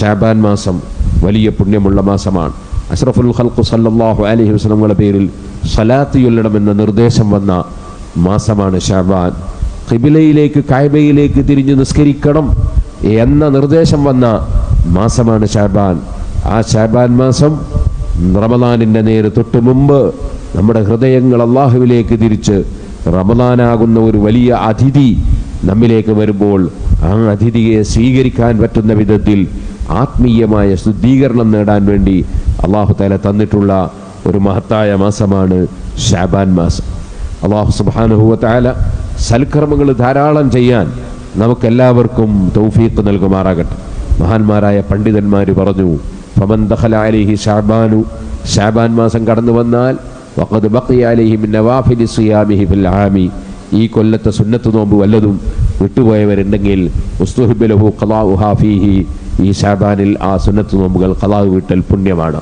ഷാബാൻ മാസം വലിയ പുണ്യമുള്ള മാസമാണ്. അഷ്റഫുൽ ഖൽഖു സല്ലാഹു അലഹി വസല്ലമയുടെ പേരിൽ സലാത്ത് ചൊല്ലണമെന്ന നിർദ്ദേശം വന്ന മാസമാണ് ഷാബാൻ കിബിലയിലേക്ക് കായ്ബയിലേക്ക് തിരിഞ്ഞു നിസ്കരിക്കണം എന്ന നിർദ്ദേശം വന്ന മാസമാണ് ഷാബാൻ ആ ഷാബാൻ മാസം റമദാനിന്റെ നേര് തൊട്ട് മുമ്പ് നമ്മുടെ ഹൃദയങ്ങൾ അള്ളാഹുവിലേക്ക് തിരിച്ച് റമദാനാകുന്ന ഒരു വലിയ അതിഥി നമ്മിലേക്ക് വരുമ്പോൾ ആ അതിഥിയെ സ്വീകരിക്കാൻ പറ്റുന്ന വിധത്തിൽ ആത്മീയമായ ശുദ്ധീകരണം നേടാൻ വേണ്ടി അള്ളാഹു താല തന്നിട്ടുള്ള ഒരു മഹത്തായ മാസമാണ് ഷാബാൻ മാസം. അള്ളാഹു സുബാനുഹുവ താല സൽക്കർമ്മങ്ങൾ ധാരാളം ചെയ്യാൻ നമുക്കെല്ലാവർക്കും തൗഫീഖ് നൽകുമാറാകട്ടെ. മഹാന്മാരായ പണ്ഡിതന്മാർ പറഞ്ഞു ഫമൻ ദഖല അലൈഹി ഷാബാനു ഷാബാൻ മാസം കടന്നു വന്നാൽ വഖദ് ബഖിയ അലൈഹി മിൻ സിയാമിഹി ഫിൽ ആമി ഈ കൊല്ലത്തെ സുന്നത്ത് നോമ്പ് വല്ലതും വിട്ടുപോയവരുണ്ടെങ്കിൽ ഉസ്തുഹിബ് ലഹു ഖലാഉഹാ ഫീഹി ഈ ഷാബാനിൽ ആ സുന്നത്ത് നോമ്പുകൾ കലാവ് വീട്ടൽ പുണ്യമാണ്.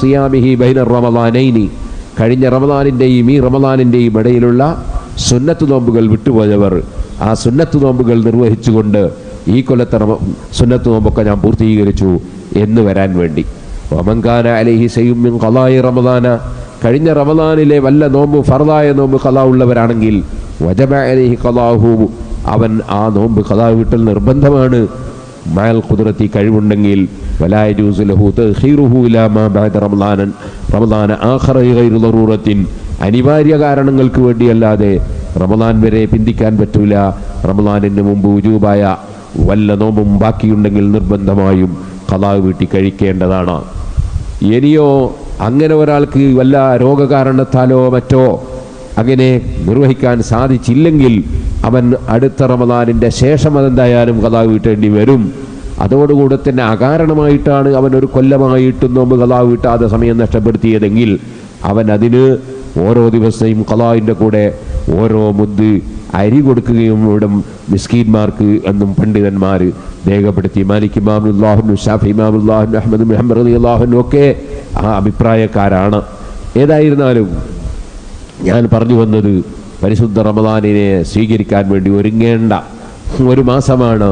സിയാമിഹി ബൈന റമദാനൈനി. കഴിഞ്ഞ റമദാനിന്റെയും ഈ റമദാനിന്റെയും ഇടയിലുള്ള സുന്നത്ത് നോമ്പുകൾ വിട്ടുപോയവർ ആ സുന്നത്ത് നോമ്പുകൾ നിർവഹിച്ചുകൊണ്ട് ഈ കൊല്ലത്തെ സുന്നത്ത് നോമ്പൊക്കെ ഞാൻ പൂർത്തീകരിച്ചു എന്ന് വരാൻ വേണ്ടി. ഒമങ്കാന അലഹി സയ്യുമിൻ കലായി റമദാന. കഴിഞ്ഞ റമദാനിലെ വല്ല നോമ്പ് ഫറദായ നോമ്പ് കലാ ഉള്ളവരാണെങ്കിൽ വജബ അലഹി ഖലാഹു അവൻ ആ നോമ്പ് കഥാ വീട്ടൽ നിർബന്ധമാണ്. മയൽ കുതിരത്തി കഴിവുണ്ടെങ്കിൽ അനിവാര്യ കാരണങ്ങൾക്ക് വേണ്ടിയല്ലാതെ റമദാൻ വരെ പിന്തിക്കാൻ പറ്റൂല. റമദാനിന് മുമ്പ് ഉജൂബായ വല്ല നോമ്പും ബാക്കിയുണ്ടെങ്കിൽ നിർബന്ധമായും ഖലാ വീട്ടി കഴിക്കേണ്ടതാണ്. ഇനിയോ അങ്ങനെ ഒരാൾക്ക് വല്ല രോഗകാരണത്താലോ മറ്റോ അങ്ങനെ നിർവഹിക്കാൻ സാധിച്ചില്ലെങ്കിൽ അവൻ അടുത്ത റമദാനിന്റെ ശേഷം അതെന്തായാലും കഥാ വീട്ടേണ്ടി വരും. അതോടുകൂടെ തന്നെ അകാരണമായിട്ടാണ് അവൻ ഒരു കൊല്ലമായിട്ട് നോമ്പ് കഥാ വീട്ടാതെ സമയം നഷ്ടപ്പെടുത്തിയതെങ്കിൽ അവൻ അതിന് ഓരോ ദിവസത്തെയും കലാവിന്റെ കൂടെ ഓരോ മുദ്ദ് അരി കൊടുക്കുകയും ഇവിടെ മിസ്കീന്മാർക്ക് എന്നും പണ്ഡിതന്മാർ രേഖപ്പെടുത്തി. മാലിക് ഇമാമുല്ലാഹുനു ഷാഫി ഇമാമുല്ലാഹുൻ അഹമ്മദ് മുഹമ്മദ് അലി അള്ളാഹുനും ഒക്കെ ആ അഭിപ്രായക്കാരാണ്. ഏതായിരുന്നാലും ഞാൻ പറഞ്ഞു വന്നത് പരിശുദ്ധ റമദാനിനെ സ്വീകരിക്കാൻ വേണ്ടി ഒരുങ്ങേണ്ട ഒരു മാസമാണ്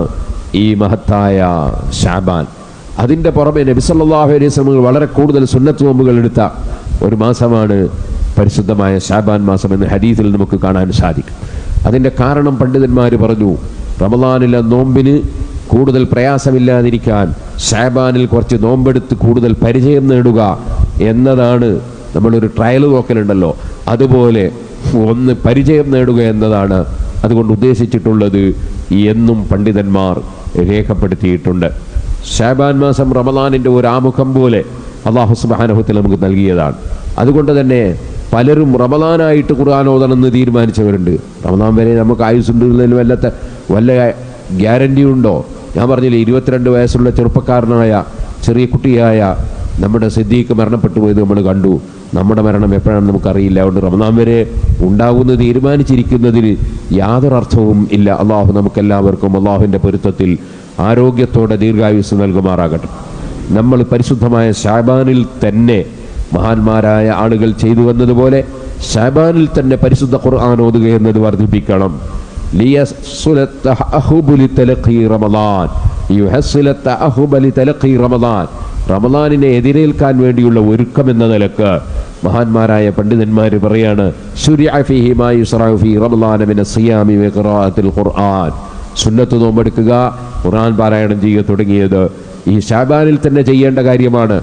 ഈ മഹത്തായ ഷാബാൻ അതിന്റെ പുറമെ നബിസല്ലാഹു അലൈഹി സ്വലമുകൾ വളരെ കൂടുതൽ സുന്നത്ത് നോമ്പുകൾ എടുത്ത ഒരു മാസമാണ് പരിശുദ്ധമായ ഷാബാൻ മാസം എന്ന് ഹദീസിൽ നമുക്ക് കാണാൻ സാധിക്കും. അതിന്റെ കാരണം പണ്ഡിതന്മാർ പറഞ്ഞു റമദാനിലെ നോമ്പിന് കൂടുതൽ പ്രയാസമില്ലാതിരിക്കാൻ ഷാബാനിൽ കുറച്ച് നോമ്പെടുത്ത് കൂടുതൽ പരിചയം നേടുക എന്നതാണ് നമ്മളൊരു ട്രയൽ നോക്കലുണ്ടല്ലോ. അതുപോലെ ഒന്ന് പരിചയം നേടുക എന്നതാണ് അതുകൊണ്ട് ഉദ്ദേശിച്ചിട്ടുള്ളത് എന്നും പണ്ഡിതന്മാർ രേഖപ്പെടുത്തിയിട്ടുണ്ട്. ഷാബാൻ മാസം റമദാനിന്റെ ഒരു ആമുഖം പോലെ അള്ളാഹു സുബാനഹത്തിൽ നമുക്ക് നൽകിയതാണ്. അതുകൊണ്ട് തന്നെ പലരും റമദാനായിട്ട് ഖുർആൻ ഓതണമെന്ന് തീരുമാനിച്ചവരുണ്ട്. റമദാൻ വരെ നമുക്ക് ആയുസ്സുണ്ടെന്നതിൽ വല്ലത്ത വല്ല ഗ്യാരണ്ടി ഉണ്ടോ? ഞാൻ പറഞ്ഞില്ലേ ഇരുപത്തിരണ്ട് വയസ്സുള്ള ചെറുപ്പക്കാരനായ ചെറിയ കുട്ടിയായ നമ്മുടെ സിദ്ദീഖ് മരണപ്പെട്ടു പോയത് നമ്മൾ കണ്ടു. നമ്മുടെ മരണം എപ്പോഴാണെന്ന് നമുക്കറിയില്ല. അതുകൊണ്ട് റമദാൻ വരെ ഉണ്ടാകുമെന്ന് തീരുമാനിച്ചിരിക്കുന്നതിൽ യാതൊരർത്ഥവും ഇല്ല. അള്ളാഹു നമുക്കെല്ലാവർക്കും അള്ളാഹുവിന്റെ പൊരുത്തത്തിൽ ആരോഗ്യത്തോടെ ദീർഘായുസ് നൽകുമാറാകട്ടെ. നമ്മൾ പരിശുദ്ധമായ ഷാബാനിൽ തന്നെ മഹാന്മാരായ ആളുകൾ ചെയ്തു വന്നതുപോലെ ഷാബാനിൽ തന്നെ പരിശുദ്ധ ഖുർആൻ ഓതുക എന്നത് വർദ്ധിപ്പിക്കണം. തലഖി റമദാൻ. റമദാനിനെ എതിരേൽക്കാൻ വേണ്ടിയുള്ള ഒരുക്കം എന്ന നിലയ്ക്ക് മഹാന്മാരായ പണ്ഡിതന്മാർ പറയാണ് ഖുർആൻ. സുന്നത്ത് നോമ്പെടുക്കുക ഖുർആൻ പാരായണം ചെയ്യുക തുടങ്ങിയത് ഈ ഷാബാനിൽ തന്നെ ചെയ്യേണ്ട കാര്യമാണ്.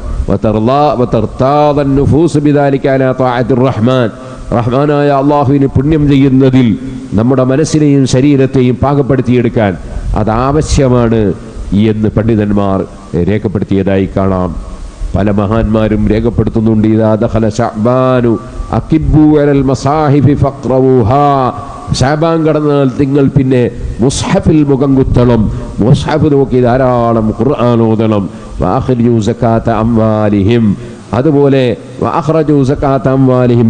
റഹ്മാൻ. റഹ്മാനായ അള്ളാഹുവിന് പുണ്യം ചെയ്യുന്നതിൽ നമ്മുടെ മനസ്സിനെയും ശരീരത്തെയും പാകപ്പെടുത്തിയെടുക്കാൻ അതാവശ്യമാണ് എന്ന് പണ്ഡിതന്മാർ രേഖപ്പെടുത്തിയതായി കാണാം. പല മഹാന്മാരും രേഖപ്പെടുത്തുന്നുണ്ട് ഷാബാൻ കടന്നാൽ നിങ്ങൾ പിന്നെ മുസ്ഹഫിൽ മുഖം കുത്തണം. മുസ്ഹഫ് നോക്കി ധാരാളം അംവാലിഹിം. അതുപോലെ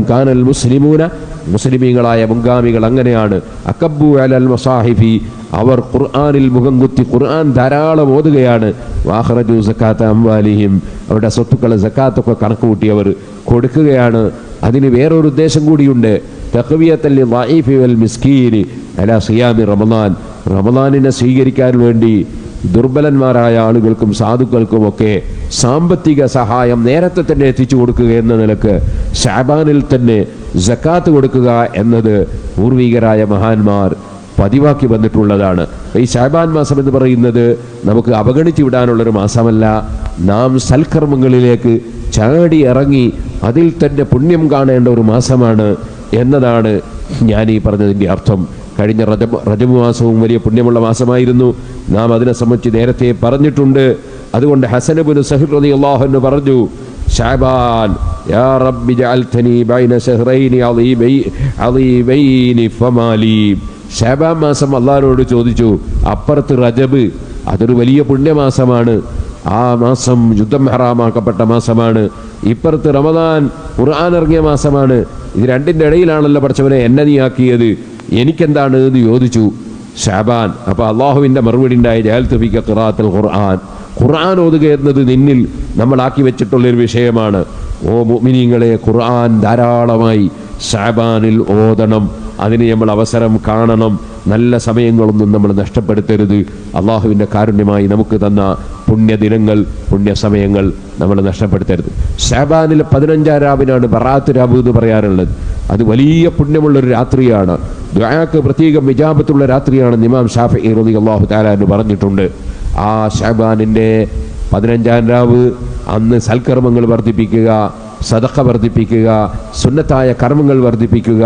കാനൽ മുസ്ലിമൂന മുസ്ലിമീങ്ങളായ മുങ്കാമികൾ അങ്ങനെയാണ്. അക്കബ്ബു അലൽ മസാഹിഫി അവർ ഖുർആാനിൽ മുഖം കുത്തി ഖുർആൻ ധാരാളം ഓതുകയാണ്. വാഹറജു സക്കാത്ത അംവാലിഹിം അവരുടെ സ്വത്തുക്കൾ സക്കാത്തൊക്കെ കണക്ക് കൂട്ടിയവർ കൊടുക്കുകയാണ്. അതിന് വേറൊരു ഉദ്ദേശം കൂടിയുണ്ട്. തഖ്വിയത്തല്ലി വായിഫി വൽ മിസ്കീനി അല സിയാമി റമദാൻ. റമദാനിനെ സ്വീകരിക്കാൻ വേണ്ടി ദുർബലന്മാരായ ആളുകൾക്കും സാധുക്കൾക്കുമൊക്കെ സാമ്പത്തിക സഹായം നേരത്തെ തന്നെ എത്തിച്ചു കൊടുക്കുക എന്ന നിലയ്ക്ക് ഷാബാനിൽ തന്നെ ജക്കാത്ത് കൊടുക്കുക എന്നത് പൂർവികരായ മഹാന്മാർ പതിവാക്കി വന്നിട്ടുള്ളതാണ്. ഈ ഷാബാൻ മാസം എന്ന് പറയുന്നത് നമുക്ക് അവഗണിച്ചു വിടാനുള്ളൊരു മാസമല്ല. നാം സൽക്കർമ്മങ്ങളിലേക്ക് ചാടി ഇറങ്ങി അതിൽ തന്നെ പുണ്യം കാണേണ്ട ഒരു മാസമാണ് എന്നതാണ് ഞാൻ ഈ പറഞ്ഞതിന്റെ അർത്ഥം. കഴിഞ്ഞ റജബ് റജബ് മാസവും വലിയ പുണ്യമുള്ള മാസമായിരുന്നു. നാം അതിനെ സംബന്ധിച്ച് നേരത്തെ പറഞ്ഞിട്ടുണ്ട്. അതുകൊണ്ട് ഹസനബുന് സഹിർ പറഞ്ഞു യാ റബ്ബി ബൈന ഫമാലി. മാസം അള്ളാഹിനോട് ചോദിച്ചു അപ്പുറത്ത് റജബ് അതൊരു വലിയ പുണ്യമാസമാണ്. ആ മാസം യുദ്ധം ഹറാമാക്കപ്പെട്ട മാസമാണ്. ഇപ്പുറത്ത് റമദാൻ ഖുർആൻ ഇറങ്ങിയ മാസമാണ്. ഇത് രണ്ടിന്റെ ഇടയിലാണല്ലോ പഠിച്ചവനെ എന്നെ നീയാക്കിയത് എനിക്കെന്താണ് എന്ന് ചോദിച്ചു ഷാബാൻ അപ്പോൾ അള്ളാഹുവിന്റെ മറുപടി ഉണ്ടായ ജാൽത്തുഫിക്ക ഖിറാത്തുൽ ഖുർആൻ. ഖുർആൻ ഓതുക എന്നത് നിന്നിൽ നമ്മളാക്കി വെച്ചിട്ടുള്ളൊരു വിഷയമാണ്. ഓ മുഅ്മിനീങ്ങളെ ഖുർആൻ ധാരാളമായി ഷാബാനിൽ ഓതണം. അതിന് നമ്മൾ അവസരം കാണണം. നല്ല സമയങ്ങളൊന്നും നമ്മൾ നഷ്ടപ്പെടുത്തരുത്. അള്ളാഹുവിന്റെ കാരുണ്യമായി നമുക്ക് തന്ന പുണ്യദിനങ്ങൾ പുണ്യസമയങ്ങൾ നമ്മൾ നഷ്ടപ്പെടുത്തരുത്. ഷാബാനിലെ പതിനഞ്ചാം രാവിനാണ് ബറാത്ത് രാബ് എന്ന് പറയാറുള്ളത്. അത് വലിയ പുണ്യമുള്ളൊരു രാത്രിയാണ്. ദ്വാക്ക് പ്രത്യേകം വിജാപത്തുള്ള രാത്രിയാണ് നിമാം ഷാഫി ഇറുദി അള്ളാഹു താലാന്ന് പറഞ്ഞിട്ടുണ്ട്. ആ ഷാബാനിന്റെ പതിനഞ്ചാം രാവ് അന്ന് സൽക്കർമ്മങ്ങൾ വർദ്ധിപ്പിക്കുക സദഖ വർദ്ധിപ്പിക്കുക സുന്നത്തായ കർമ്മങ്ങൾ വർദ്ധിപ്പിക്കുക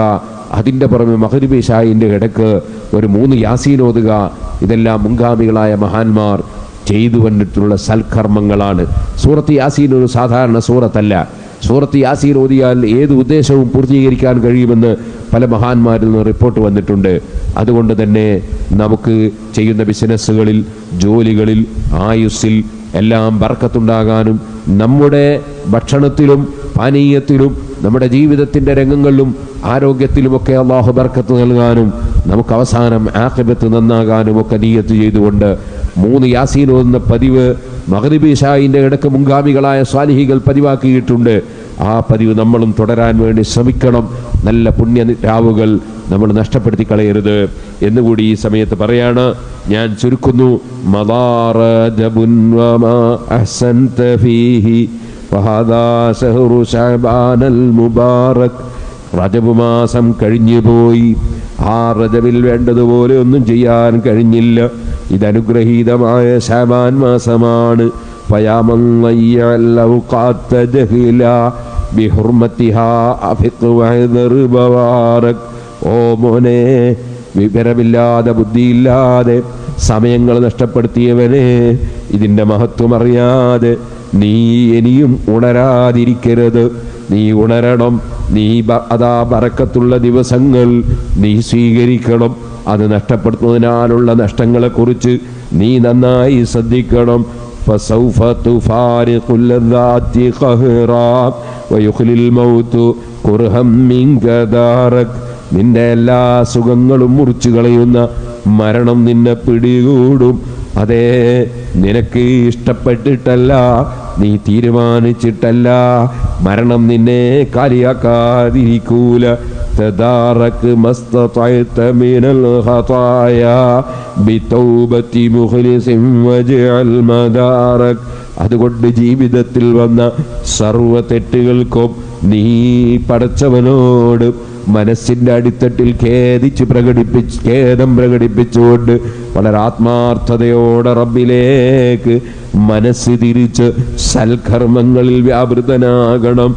അതിന്റെ പുറമെ മഹരിബി ഷായിന്റെ ഇടയ്ക്ക് ഒരു മൂന്ന് യാസീൻ ഓതുക ഇതെല്ലാം മുൻഗാമികളായ മഹാന്മാർ ചെയ്തു വന്നിട്ടുള്ള സൽക്കർമ്മങ്ങളാണ്. സൂറത്ത് യാസീൻ ഒരു സാധാരണ സൂറത്തല്ല. സൂറത്ത് യാസീൻ ഓതിയാൽ ഏത് ഉദ്ദേശവും പൂർത്തീകരിക്കാൻ കഴിയുമെന്ന് പല മഹാന്മാരിൽ നിന്ന് റിപ്പോർട്ട് വന്നിട്ടുണ്ട്. അതുകൊണ്ട് തന്നെ നമുക്ക് ചെയ്യുന്ന ബിസിനസ്സുകളിൽ ജോലികളിൽ ആയുസ്സിൽ എല്ലാം ബർക്കത്തുണ്ടാകാനും നമ്മുടെ ഭക്ഷണത്തിലും പാനീയത്തിലും നമ്മുടെ ജീവിതത്തിന്റെ രംഗങ്ങളിലും ആരോഗ്യത്തിലുമൊക്കെ അള്ളാഹു ബർക്കത്ത് നൽകാനും നമുക്ക് അവസാനം ആഖിബത്ത് നന്നാകാനും ഒക്കെ നീയത്ത് ചെയ്തുകൊണ്ട് മൂന്ന് യാസീൻ ഓതുന്ന പതിവ് മഹദിബി ഷായിന്റെ ഇടയ്ക്ക് മുൻഗാമികളായ സ്വാലിഹികൾ പതിവാക്കിയിട്ടുണ്ട്. ആ പതിവ് നമ്മളും തുടരാൻ വേണ്ടി ശ്രമിക്കണം. നല്ല പുണ്യ രാവുകൾ നമ്മൾ നഷ്ടപ്പെടുത്തി കളയരുത്. എന്നുകൂടി ഈ സമയത്ത് പറയാണ് ഞാൻ ചുരുക്കുന്നു റജബ് മാസം കഴിഞ്ഞു പോയി ആ റജബിൽ വേണ്ടതുപോലെ ഒന്നും ചെയ്യാൻ കഴിഞ്ഞില്ല. ഇതനുഗ്രഹീതമായ ശാബാൻ മാസമാണ്. ഓ വിവരമില്ലാതെ ബുദ്ധിയില്ലാതെ സമയങ്ങൾ നഷ്ടപ്പെടുത്തിയവനെ ഇതിന്റെ മഹത്വം അറിയാതെ നീ ഇനിയും ഉണരാതിരിക്കരുത്. നീ ഉണരണം നീ ബ- അതാ ബറക്കത്തുള്ള ദിവസങ്ങൾ നീ സ്വീകരിക്കണം അത് നഷ്ടപ്പെടുത്തുന്നതിനാലുള്ള നഷ്ടങ്ങളെക്കുറിച്ച് നീ നന്നായി ശ്രദ്ധിക്കണം فسوف تفارق اللذات قهرا ويخلي الموت كرها منك دارك നിന്റെ എല്ലാ സുഖങ്ങളും മുറിച്ചു കളയുന്ന മരണം നിന്നെ പിടികൂടും അതേ നിനക്ക് ഇഷ്ടപ്പെട്ടിട്ടല്ല നീ തീരുമാനിച്ചിട്ടല്ല മരണം നിന്നെ കാലിയാക്കാതിരിക്കൂല تدارك ما استطعت من الخطايا بتوبة مخلص واجعل مدارك അതുകൊണ്ട് ജീവിതത്തിൽ വന്ന സർവ തെറ്റുകൾക്കും നീ പടച്ചവനോട് മനസ്സിന്റെ അടിത്തട്ടിൽ ഖേദിച്ച് പ്രകടിപ്പിച്ച് ഖേദം പ്രകടിപ്പിച്ചുകൊണ്ട് വളരെ ആത്മാർത്ഥതയോടെ റബ്ബിലേക്ക് മനസ്സ് തിരിച്ച് സൽക്കർമ്മങ്ങളിൽ വ്യാപൃതനാകണം.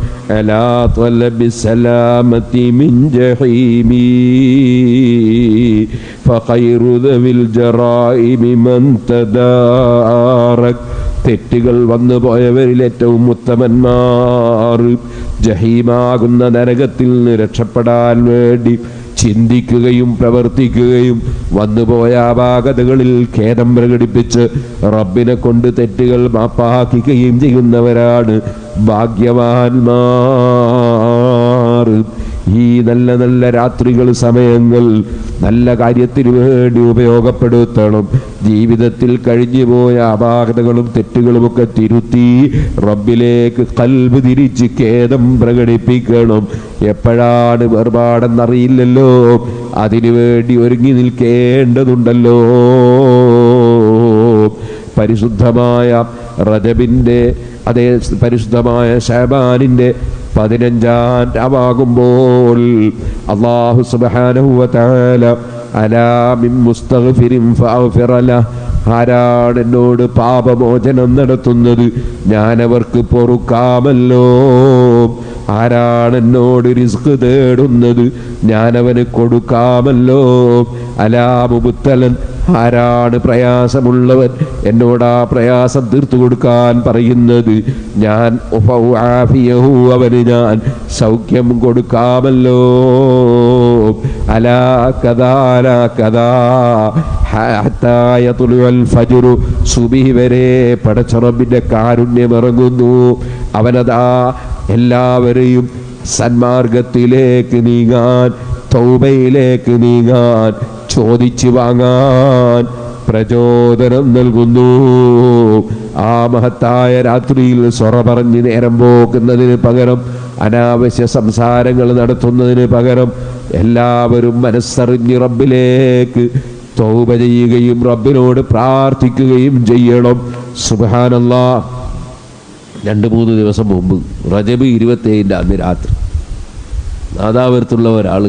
തെറ്റുകൾ വന്നു പോയവരിൽ ഏറ്റവും ഉത്തമന്മാർ. ജഹീമാകുന്ന നരകത്തിൽ നിന്ന് രക്ഷപ്പെടാൻ വേണ്ടി ചിന്തിക്കുകയും പ്രവർത്തിക്കുകയും വന്നുപോയ അപാകതകളിൽ ഖേദം പ്രകടിപ്പിച്ച് റബ്ബിനെ കൊണ്ട് തെറ്റുകൾ മാപ്പാക്കിക്കുകയും ചെയ്യുന്നവരാണ് ഭാഗ്യവാന്മാർ. ഈ നല്ല നല്ല രാത്രികൾ സമയങ്ങൾ നല്ല കാര്യത്തിന് വേണ്ടി ഉപയോഗപ്പെടുത്തണം. ജീവിതത്തിൽ കഴിഞ്ഞു പോയ അപാകതകളും തെറ്റുകളുമൊക്കെ തിരുത്തി റബ്ബിലേക്ക് കൽബ് തിരിച്ച് ഖേദം പ്രകടിപ്പിക്കണം. എപ്പോഴാണ് വേർപാടെന്നറിയില്ലല്ലോ. അതിനു വേണ്ടി ഒരുങ്ങി നിൽക്കേണ്ടതുണ്ടല്ലോ. പരിശുദ്ധമായ റജബിന്റെ അതേ പരിശുദ്ധമായ ഷാബാനിന്റെ പതിനഞ്ചാം രാവാകുമ്പോൾ അള്ളാഹു സുബ്ഹാനഹു വ തആല അലാ മിൻ മുസ്തഗ്ഫിരിൻ ഫഅഗ്ഫിറ ലഹ്. ആരാണ് എന്നോട് പാപമോചനം നടത്തുന്നത്? ഞാൻ അവർക്ക് പൊറുക്കാമല്ലോ. ആരാണ് എന്നോട് റിസ്ക് തേടുന്നത്? ഞാനവന് കൊടുക്കാമല്ലോ. അലാമുബുത്തലൻ ആരാണ് പ്രയാസമുള്ളവൻ? എന്നോടാ പ്രയാസം തീർത്തു കൊടുക്കാൻ പറയുന്നത്. ഞാൻ അവന് ഞാൻ സൗഖ്യം കൊടുക്കാമല്ലോ. അലാ കഥാ ഹത്തായ തുലുവൽ വരെ പടച്ചറബിന്റെ കാരുണ്യം ഇറങ്ങുന്നു അവനതാ എല്ലാവരെയും സന്മാർഗത്തിലേക്ക് നീങ്ങാൻ തൗബയിലേക്ക് നീങ്ങാൻ ചോദിച്ചു വാങ്ങാൻ പ്രചോദനം നൽകുന്നു. ആ മഹത്തായ രാത്രിയിൽ സൊറ പറഞ്ഞ് നേരം പോക്കുന്നതിന് പകരം അനാവശ്യ സംസാരങ്ങൾ നടത്തുന്നതിന് പകരം എല്ലാവരും മനസ്സറിഞ്ഞ് റബ്ബിലേക്ക് തൗബ ചെയ്യുകയും റബ്ബിനോട് പ്രാർത്ഥിക്കുകയും ചെയ്യണം. സുഹാനല്ല രണ്ട് മൂന്ന് ദിവസം മുമ്പ് റജബ് ഇരുപത്തേഴിന്റെ അന്ന് രാത്രി. നാദാപുരത്തുള്ള ഒരാൾ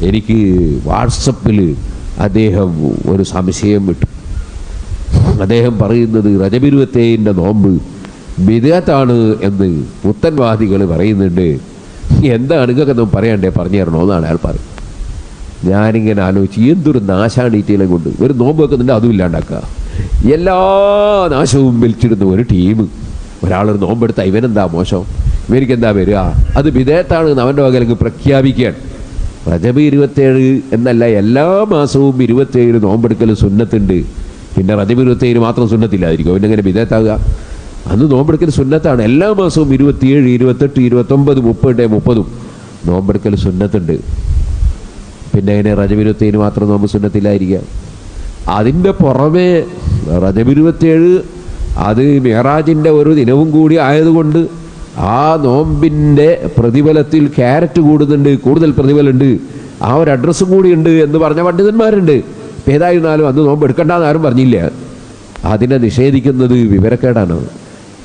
എനിക്ക് വാട്സപ്പിൽ അദ്ദേഹം ഒരു സംശയം വിട്ടു. അദ്ദേഹം പറയുന്നത് രജപിരുവത്തേന്റെ നോമ്പ് ബിദാത്താണ് എന്ന് പുത്തൻവാദികൾ പറയുന്നുണ്ട്. എന്താണ് നിങ്ങൾക്കൊന്നും പറയണ്ടേ? പറഞ്ഞു തരണോ എന്നാണ് അയാൾ പറയുന്നത്. ഞാനിങ്ങനെ ആലോചിച്ച് എന്തൊരു നാശാണ് ഈറ്റയിലെ കൊണ്ട്? ഒരു നോമ്പ് വെക്കുന്നുണ്ട് അതും ഇല്ലാണ്ടാക്കുക. എല്ലാ നാശവും വലിച്ചിടുന്ന ഒരു ടീം. ഒരാളൊരു നോമ്പെടുത്ത ഇവനെന്താ മോശം? ഇവനിക്ക് എന്താ വരിക? അത് വിധേയത്താണ് അവന്റെ വകലേക്ക് പ്രഖ്യാപിക്കുകയാണ്. റജബ് ഇരുപത്തേഴ് എന്നല്ല എല്ലാ മാസവും ഇരുപത്തേഴ് നോമ്പെടുക്കൽ സുന്നത്തുണ്ട്. പിന്നെ റജബ് ഇരുപത്തേഴ് മാത്രം സുന്നത്തില്ലായിരിക്കും അവന്റെ എങ്ങനെ വിധേയത്താകുക? അന്ന് നോമ്പെടുക്കൽ സുന്നത്താണ്. എല്ലാ മാസവും ഇരുപത്തിയേഴ് ഇരുപത്തെട്ട് ഇരുപത്തൊമ്പത് മുപ്പത് മുപ്പതും നോമ്പെടുക്കൽ സുന്നത്തുണ്ട്. പിന്നെ അതിനെ ഇരുപത്തേഴ് മാത്രം നോമ്പ് സുന്നത്തില്ലായിരിക്കുക അതിന്റെ പുറമെ റജബിരുപത്തേഴ് അത് മെഹറാജിന്റെ ഒരു ദിനവും കൂടി ആയതുകൊണ്ട് ആ നോമ്പിന്റെ പ്രതിഫലത്തിൽ ക്യാരറ്റ് കൂടുന്നുണ്ട് കൂടുതൽ പ്രതിഫലമുണ്ട്. ആ ഒരു അഡ്രസ്സും കൂടിയുണ്ട് എന്ന് പറഞ്ഞ പണ്ഡിതന്മാരുണ്ട്. ഇപ്പം ഏതായിരുന്നാലും അന്ന് നോമ്പ് എടുക്കണ്ടെന്ന് ആരും പറഞ്ഞില്ല. അതിനെ നിഷേധിക്കുന്നത് വിവരക്കേടാണ്.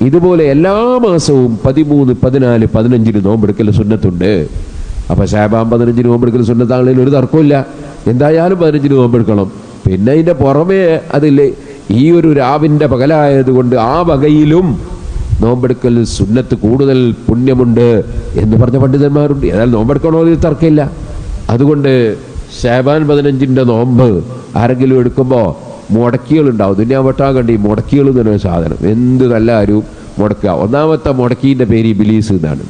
ഇതുപോലെ എല്ലാ മാസവും പതിമൂന്ന് പതിനാല് പതിനഞ്ചിന് നോമ്പെടുക്കൽ സുന്നത്തുണ്ട്. അപ്പോൾ ഷാബാം പതിനഞ്ചിന് നോമ്പെടുക്കൽ സുന്നത്താണെങ്കിലും ഒരു തർക്കമില്ല എന്തായാലും പതിനഞ്ചിന് നോമ്പെടുക്കണം. പിന്നെ അതിന്റെ പുറമേ അതിൽ ഈ ഒരു രാവിന്റെ പകലായതുകൊണ്ട് ആ വകയിലും നോമ്പെടുക്കൽ സുന്നത്ത് കൂടുതൽ പുണ്യമുണ്ട് എന്ന് പറഞ്ഞ പണ്ഡിതന്മാരുണ്ട്. ഏതായാലും നോമ്പെടുക്കണോ എന്ന് തർക്കമില്ല. അതുകൊണ്ട് ഷാബാൻ പതിനഞ്ചിന്റെ നോമ്പ് ആരെങ്കിലും എടുക്കുമ്പോൾ മുടക്കികളുണ്ടാവും. ദുനിയാ വെട്ടാൻ ഈ മുടക്കികൾ എന്ന് പറയുന്ന സാധനം. എന്ത് നല്ല ആരും മുടക്കുക. ഒന്നാമത്തെ മുടക്കീന്റെ പേര് ഇബിലീസ് എന്നാണ്.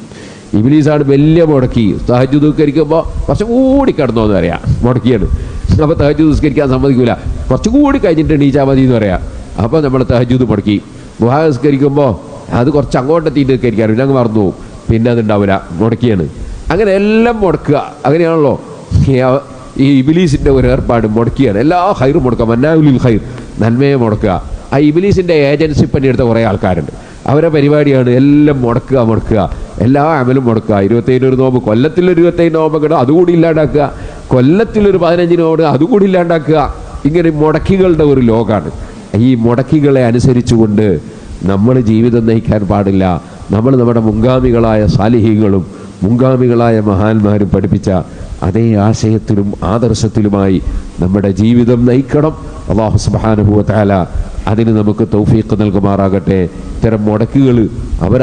ഇബിലീസാണ് വലിയ മുടക്കി. തഹജു നിസ്കരിക്കുമ്പോൾ കുറച്ചും കൂടി കിടന്നോന്ന് പറയാം. മുടക്കിയാണ്. അപ്പോൾ തഹജു നിസ്കരിക്കാൻ സമ്മതിക്കില്ല കുറച്ചും കൂടി കഴിഞ്ഞിട്ട് എണീച്ചാൽ മതി എന്ന് പറയാം. അപ്പോൾ നമ്മൾ തഹജൂദ് മുടക്കി. ഗുഹ നിസ്കരിക്കുമ്പോൾ അത് കുറച്ച് അങ്ങോട്ട് എത്തിയിട്ട് നിസ്കരിക്കാൻ പിന്നെ അങ്ങ് മറന്നു പോകും. പിന്നെ അതുണ്ടാവില്ല മുടക്കിയാണ്. അങ്ങനെ എല്ലാം മുടക്കുക. അങ്ങനെയാണല്ലോ. ഈ ഇബിലീസിന്റെ ഒരു ഏർപ്പാട് മുടക്കിയാണ്. എല്ലാ ഹൈറും മുടക്കുക. മന്നാവുലിൽ ഹൈർ നന്മയെ മുടക്കുക. ആ ഇബിലീസിന്റെ ഏജൻസി പണിയെടുത്ത കുറേ ആൾക്കാരുണ്ട്. അവരെ പരിപാടിയാണ് എല്ലാം മുടക്കുക മുടക്കുക. എല്ലാ അമലും മുടക്കുക. ഒരു നോമ്പ് കൊല്ലത്തിൽ ഇരുപത്തേഴ് നോമ്പ് കിട്ടും അതുകൂടി ഇല്ലാണ്ടാക്കുക. കൊല്ലത്തിലൊരു പതിനഞ്ച് നോമ്പ് അതുകൂടി ഇല്ലാണ്ടാക്കുക. ഇങ്ങനെ മുടക്കികളുടെ ഒരു ലോകമാണ് ഈ മുടക്കികളെ അനുസരിച്ചുകൊണ്ട് നമ്മൾ ജീവിതം നയിക്കാൻ പാടില്ല. നമ്മൾ നമ്മുടെ മുൻഗാമികളായ സാലിഹികളും മുൻഗാമികളായ മഹാന്മാരും പഠിപ്പിച്ച അതേ ആശയത്തിലും ആദർശത്തിലുമായി നമ്മുടെ ജീവിതം നയിക്കണം. അള്ളാഹു സുബാനുഭവത്താല അതിന് നമുക്ക് തൗഫീഖ് നൽകുമാറാകട്ടെ. ഇത്തരം മുടക്കുകൾ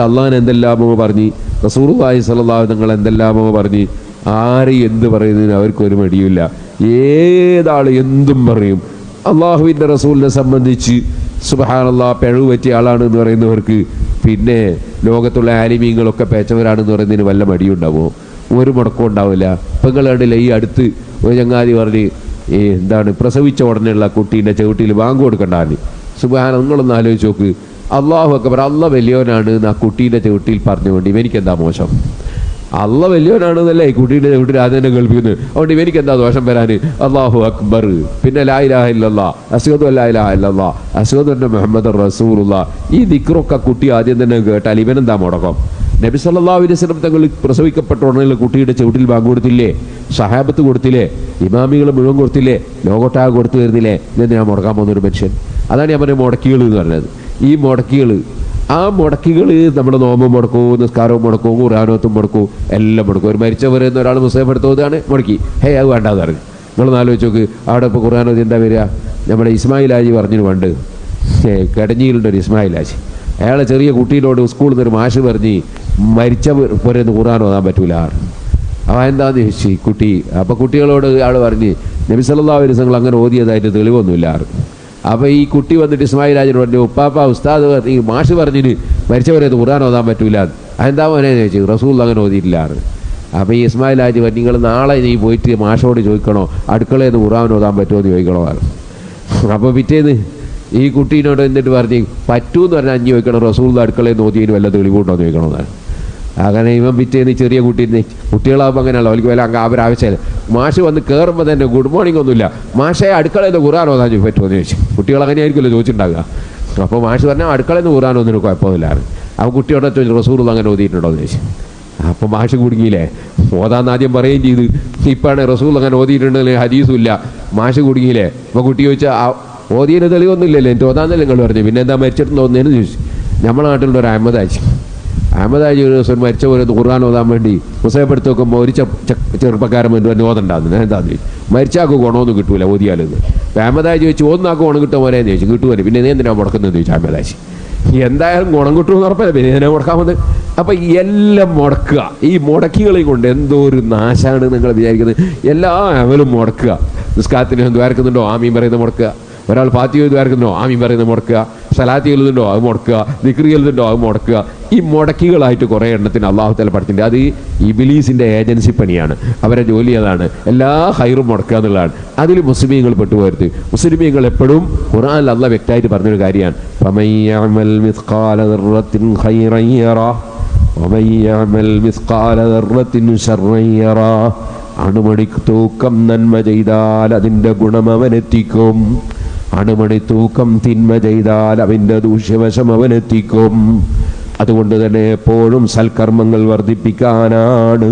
അള്ളാൻ എന്തെല്ലാമോ പറഞ്ഞ് റസൂർവായി സലല്ലാഹു നിങ്ങൾ എന്തെല്ലാമോ പറഞ്ഞ് ആര് എന്ത് പറയുന്നതിന് അവർക്കൊരു മടിയില്ല ഏതാൾ എന്തും പറയും. അള്ളാഹുവിന്റെ റസൂലിനെ സംബന്ധിച്ച് സുബഹാനല്ലാ പിഴവ് പറ്റിയ ആളാണ് എന്ന് പറയുന്നവർക്ക് പിന്നെ ലോകത്തുള്ള ആലിമീങ്ങളൊക്കെ പേച്ചവരാണെന്ന് പറയുന്നതിന് വല്ല മടിയുണ്ടാവുമോ ഒരു മുടക്കം ഉണ്ടാവില്ല. പെങ്ങളുണ്ടില്ല ഈ അടുത്ത് ഒരു ചങ്ങാതി പറഞ്ഞ് ഈ എന്താണ് പ്രസവിച്ച ഉടനെയുള്ള കുട്ടീന്റെ ചവിട്ടിയിൽ ബാങ്ക് കൊടുക്കണ്ടാന്ന് സുബഹാന നിങ്ങളൊന്ന് ആലോചിച്ച് നോക്ക്. അള്ളാഹു അക്ബർ അള്ള വലിയവനാണ് എന്ന് ആ കുട്ടീന്റെ ചവിട്ടിയിൽ പറഞ്ഞുകൊണ്ട് എനിക്കെന്താ മോശം? അള്ള വലിയവനാണെന്നല്ലേ ഈ കുട്ടിയുടെ ആദ്യം തന്നെ കേൾപ്പിക്കുന്നത്. അതുകൊണ്ട് ഇവനിക്ക് എന്താ ദോഷം വരാൻ അള്ളാഹു അക്ബർ. പിന്നെ ലായിലാഹ ഇല്ലല്ലാ. അസുഖത്തു അല്ലായിലാഹ ഇല്ലല്ലാ. അസുഖത്തു മുഹമ്മദ് റസൂറുള്ള ഈ ദിക്റൊക്കെ കുട്ടി ആദ്യം തന്നെ കേട്ടാൽ ഇവനെന്താ മുടക്കം? നബി സല്ലല്ലാഹു അലൈഹി വസല്ലം തങ്ങൾ പ്രസവിക്കപ്പെട്ട ഉടനെ കുട്ടിയുടെ ചവിട്ടിൽ ബാങ്ക് കൊടുത്തില്ലേ? സഹാബത്ത് കൊടുത്തില്ലേ? ഇമാമികൾ മുഴുവൻ കൊടുത്തില്ലേ? ലോകോട്ടാ കൊടുത്തു തരുന്നില്ലേ? ഇതെന്ന് ഞാൻ മുടക്കാൻ പോകുന്ന ഒരു മനുഷ്യൻ? അതാണ് ഞാൻ പറഞ്ഞ മുടക്കികൾ എന്ന് പറഞ്ഞത്. ഈ മുടക്കികൾ ആ മുടക്കികൾ നമ്മുടെ നോമ്പ് മുടക്കൂ നിസ്കാരവും മുടക്കൂ ഖുറാനത്തും മുടക്കൂ എല്ലാം മുടക്കും. ഒരു മരിച്ചവർ എന്ന് ഒരാൾ മുസ്ലിം മുടക്കി. ഹേ അത് വേണ്ടാന്ന് പറഞ്ഞു. നിങ്ങൾ ആലോചിച്ച് നോക്ക് അവിടെ ഇപ്പോൾ ഖുറാനത്ത് എന്താ വരിക? നമ്മുടെ ഇസ്മായിൽ ആജി പറഞ്ഞു പണ്ട് കടഞ്ഞിയിലുണ്ട് ഒരു ഇസ്മായിൽ ആജി അയാളെ ചെറിയ കുട്ടിയിലോട് സ്കൂളിൽ നിന്ന് ഒരു മാഷ് പറഞ്ഞ് മരിച്ച പോരെന്ന് ഖുറാൻ ഓതാൻ പറ്റൂല. അവ എന്താന്ന് ചോദിച്ചു കുട്ടി? അപ്പോൾ കുട്ടികളോട് ആൾ പറഞ്ഞ് നബി സല്ലല്ലാഹു അലൈഹി വസല്ലം അങ്ങനെ ഓതിയതായിട്ട് തെളിവൊന്നുമില്ല. അപ്പോൾ ഈ കുട്ടി വന്നിട്ട് ഇസ്മായിൽ രാജൻ പറഞ്ഞു ഉപ്പാപ്പ ഉസ്താദ് ഈ മാഷ് പറഞ്ഞിന് മരിച്ചവരത് ഖുർആൻ ഓതാൻ പറ്റൂല. അതെന്താ മോനെ ചോദിച്ചു റസൂൽ അങ്ങനെ ഓതിയിട്ടില്ല. അപ്പോൾ ഈ ഇസ്മായിൽ രാജ് പറഞ്ഞു നിങ്ങൾ നാളെ നീ പോയിട്ട് മാഷോട് ചോദിക്കണോ? അടുക്കളയിൽ നിന്ന് ഖുർആൻ ഓതാൻ പറ്റുമോ എന്ന് ചോദിക്കണോ? അപ്പോൾ പിറ്റേന്ന് ഈ കുട്ടീനോട് എന്നിട്ട് പറഞ്ഞ് പറ്റൂന്ന് പറഞ്ഞാൽ അഞ്ഞ് ചോദിക്കണം റസൂൽ അടുക്കളയിൽ നിന്ന് ഓതിയതിന് വല്ല തെളിവുണ്ടോ എന്ന് ചോദിക്കണമെന്നാണ് അങ്ങനെ ഇവൻ പിറ്റേന്ന് ചെറിയ കുട്ടീന്ന് കുട്ടികളാകുമ്പോൾ അങ്ങനെയല്ല അവർക്ക് വല്ല അങ്ങ് അവരാവശ്യമില്ല മാഷ് വന്ന് കയറുമ്പോൾ തന്നെ ഗുഡ് മോർണിംഗ് ഒന്നുമില്ല. മാഷെ അടുക്കളയിൽ ഖുറാൻ ഓതാൻ പറ്റുമോ എന്ന് ചോദിച്ചു. കുട്ടികൾ അങ്ങനെ ആയിരിക്കുമല്ലോ ചോദിച്ചിട്ടുണ്ടാകുക അപ്പോൾ മാഷ് പറഞ്ഞാൽ അടുക്കളയിൽ നിന്ന് ഖുറാൻ ഒന്നിനും കുഴപ്പമൊന്നുമില്ലായിരുന്നു ആ കുട്ടിയോടെ ചോദിച്ചു റസൂർ അങ്ങനെ ഓതിയിട്ടുണ്ടോ എന്ന് ചോദിച്ചു. അപ്പം മാഷ് കുടുങ്ങിയില്ലേ? ഓതാന്ന് ആദ്യം പറയുകയും ചെയ്ത്. ഇപ്പാണ് റസൂൽ അങ്ങനെ ഓതിയിട്ടുണ്ടെങ്കിൽ ഹദീസും ഇല്ല. മാഷ് കുടുങ്ങിയില്ലേ? അപ്പോൾ കുട്ടി ചോദിച്ചാൽ ഓതിയതിന് തെളിവൊന്നുമില്ലല്ലോ എന്റെ ഓതാന്നല്ലേ നിങ്ങൾ പറഞ്ഞു പിന്നെ എന്താ മരിച്ചിട്ടുണ്ടോ ഒന്നേന്ന് ചോദിച്ചു. നമ്മളെ നാട്ടിലുള്ള ഒരു അഹമ്മദ് ആച്ചി അഹമ്മദാജി ഒരു ദിവസം മരിച്ച പോലെ ഖുർആൻ ഓതാൻ വേണ്ടി മുസൈബെടുത്ത് നോക്കുമ്പോൾ ഒരു ചെറുപ്പക്കാരൻ വേണ്ടി തന്നെ ഓതണ്ടാകുന്നു എന്താന്ന് ചോദിച്ചു മരിച്ചാക്ക് ഗുണമൊന്നും കിട്ടൂല ഓതിയാലെന്ന് അപ്പം അഹമ്മദാജി ചോദിച്ചു ഒന്നാക്ക് ഗുണം കിട്ടുമോ എന്ന് ചോദിച്ചു. കിട്ടുമല്ലോ. പിന്നെ നീ എന്തിനാ മുടക്കുന്നതെന്ന് ചോദിച്ചു അഹമ്മദാജി എന്തായാലും ഗുണം കിട്ടുമെന്ന് ഉറപ്പല്ല? പിന്നെ ഇതിനെ മുടക്കാൻ വന്നത് അപ്പം എല്ലാം മുടക്കുക. ഈ മുടക്കികളെ കൊണ്ട് എന്തോ ഒരു നാശമാണ് നിങ്ങൾ വിചാരിക്കുന്നത്. എല്ലാ അവലും മുടക്കുക. നിസ്കാരത്തിന് ദ്വാരക്കുന്നുണ്ടോ ആമീൻ പറയുന്നത് മുടക്കുക. ഒരാൾ ഫാത്തി എഴുതുകാർക്കുണ്ടോ ആമീൻ പറയുന്നത് മുടക്കുക. സലാത്തി എഴുതുന്നുണ്ടോ? അത് മുടക്കുക. നിക്രി എഴുതുന്നുണ്ടോ? അത് മുടക്കുക. ഈ മുടക്കികളായിട്ട് കുറേ എണ്ണത്തിന് അള്ളാഹു തല പഠിച്ചിട്ടുണ്ട്. അത് ഈ ബിലീസിന്റെ ഏജൻസി പണിയാണ്. അവരെ ജോലി അതാണ്. എല്ലാ ഹൈറും മുടക്കുക എന്നുള്ളതാണ്. അതിൽ മുസ്ലിമീങ്ങൾ പെട്ടുപോയത് മുസ്ലിമീങ്ങൾ എപ്പോഴും ഖുറാൻ അള്ള വ്യക്തമായിട്ട് പറഞ്ഞൊരു കാര്യമാണ്. അണുമണിക്ക് തൂക്കം നന്മ ചെയ്താൽ അതിന്റെ ഗുണം അവനെത്തിക്കും. അണുമണി തൂക്കം തിന്മ ചെയ്താൽ അവന്റെ ദൂഷ്യവശം അവനെത്തിക്കും. അതുകൊണ്ട് തന്നെ എപ്പോഴും സൽക്കർമ്മങ്ങൾ വർദ്ധിപ്പിക്കാനാണ്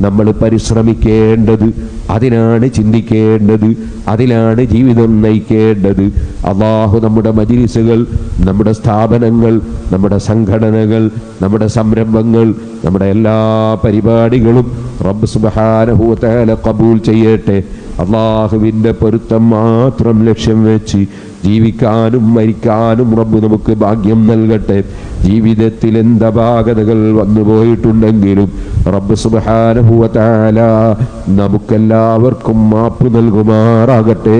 നമ്മൾ പരിശ്രമിക്കേണ്ടത്. അതിനാണ് ചിന്തിക്കേണ്ടത്. അതിലാണ് ജീവിതം നയിക്കേണ്ടത്. അള്ളാഹു നമ്മുടെ മജിലിസുകൾ നമ്മുടെ സ്ഥാപനങ്ങൾ നമ്മുടെ സംഘടനകൾ നമ്മുടെ സംരംഭങ്ങൾ നമ്മുടെ എല്ലാ പരിപാടികളും റബ്ബ് സുബഹാനഹൂത്തല കബൂൽ ചെയ്യട്ടെ. അള്ളാഹുവിന്റെ പൊരുത്തം മാത്രം ലക്ഷ്യം വെച്ച് ജീവിക്കാനും മരിക്കാനും റബ്ബ് നമുക്ക് ഭാഗ്യം നൽകട്ടെ. ജീവിതത്തിൽ എന്തപാകതകൾ വന്നു പോയിട്ടുണ്ടെങ്കിലും റബ്ബ് സുബഹാനഹുവല നമുക്കെല്ലാവർക്കും മാപ്പ് നൽകുമാറാകട്ടെ.